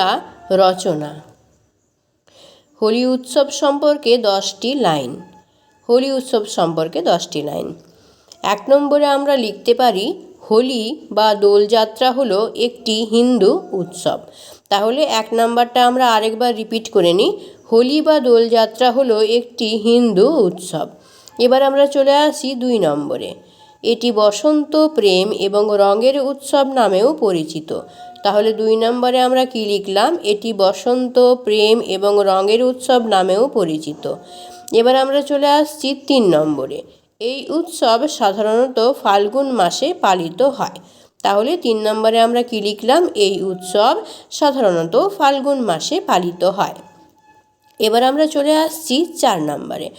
বাংলা রচনা। হোলি উৎসব সম্পর্কে দশটি লাইন। হোলি উৎসব সম্পর্কে দশটি লাইন। এক নম্বরে আমরা লিখতে পারি, হোলি বা দোলযাত্রা হলো একটি হিন্দু উৎসব। তাহলে এক নাম্বারটা আমরা আরেকবার রিপিট করে নিই। হোলি বা দোলযাত্রা হলো একটি হিন্দু উৎসব। এবার আমরা চলে আসি দুই নম্বরে। এটি বসন্ত, প্রেম এবং রঙের উৎসব নামেও পরিচিত। তাহলে দুই নম্বরে আমরা কি লিখলাম? এটি বসন্ত, প্রেম এবং রঙের উৎসব নামেও পরিচিত। এবার আমরা চলে আসছি তিন নম্বরে। এই উৎসব সাধারণত ফাল্গুন মাসে পালিত হয়। তাহলে তিন নম্বরে আমরা কি লিখলাম? এই উৎসব সাধারণত ফাল্গুন মাসে পালিত হয়। এবার আমরা চলে আসছি চার নম্বরে।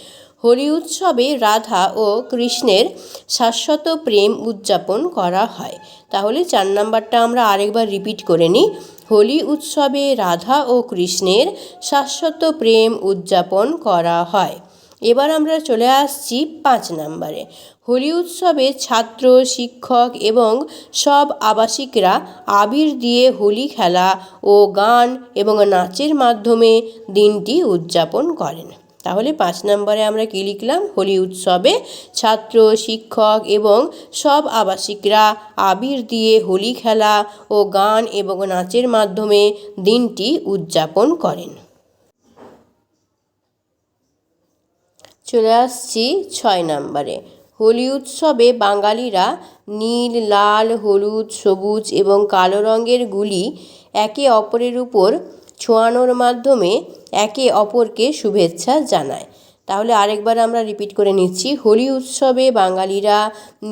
হোলি উৎসবে রাধা ও কৃষ্ণের শাশ্বত প্রেম উদযাপন করা হয়। তাহলে চার নাম্বারটা আমরা আরেকবার রিপিট করে নিই। হোলি উৎসবে রাধা ও কৃষ্ণের শাশ্বত প্রেম উদযাপন করা হয়। এবার আমরা চলে আসছি পাঁচ নম্বরে। হোলি উৎসবে ছাত্র, শিক্ষক এবং সব আবাসিকরা আবির দিয়ে হোলি খেলা ও গান এবং নাচের মাধ্যমে দিনটি উদযাপন করেন। তাহলে পাঁচ নম্বরে আমরা কী লিখলাম? হোলি উৎসবে ছাত্র, শিক্ষক এবং সব আবাসিকরা আবির দিয়ে হোলি খেলা ও গান এবং নাচের মাধ্যমে দিনটি উদযাপন করেন। চলে আসছি ছয় নম্বরে। হোলি উৎসবে বাঙালিরা নীল, লাল, হলুদ, সবুজ এবং কালো রঙের গুলি একে অপরের উপর ছোঁয়ানোর মাধ্যমে একে অপরকে শুভেচ্ছা জানায়। তাহলে আরেকবার আমরা রিপিট করে নিচ্ছি। হোলি উৎসবে বাঙালিরা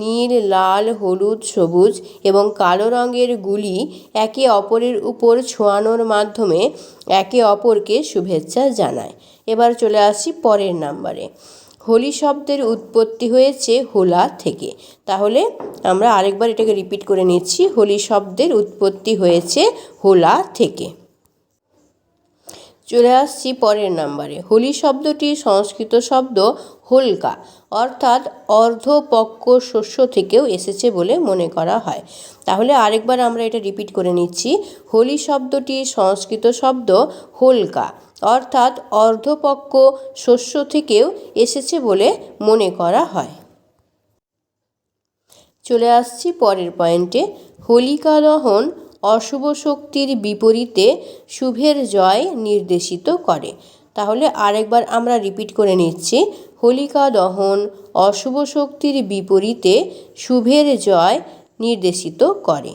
নীল, লাল, হলুদ, সবুজ এবং কালো রঙের গুলি একে অপরের উপর ছোঁয়ানোর মাধ্যমে একে অপরকে শুভেচ্ছা জানায়। এবার চলে আসি পরের নাম্বারে। হোলি শব্দের উৎপত্তি হয়েছে হোলা থেকে। তাহলে আমরা আরেকবার এটাকে রিপিট করে নিচ্ছি। হোলি শব্দের উৎপত্তি হয়েছে হোলা থেকে। চলে আসছি পরের নাম্বারে। হোলি শব্দটি সংস্কৃত শব্দ হোলকা, অর্থাৎ অর্ধপক্ক শস্য থেকেও এসেছে বলে মনে করা হয়। তাহলে আরেকবার আমরা এটা রিপিট করে নিচ্ছি। হোলি শব্দটি সংস্কৃত শব্দ হোলকা, অর্থাৎ অর্ধপক্ক শস্য থেকেও এসেছে বলে মনে করা হয়। চলে আসছি পরের পয়েন্টে হোলিকা দহন অশুভ শক্তির বিপরীতে শুভের জয় নির্দেশিত করে। তাহলে আরেকবার আমরা রিপিট করে নিচ্ছি। হোলিকা দহন অশুভ শক্তির বিপরীতে শুভের জয় নির্দেশিত করে।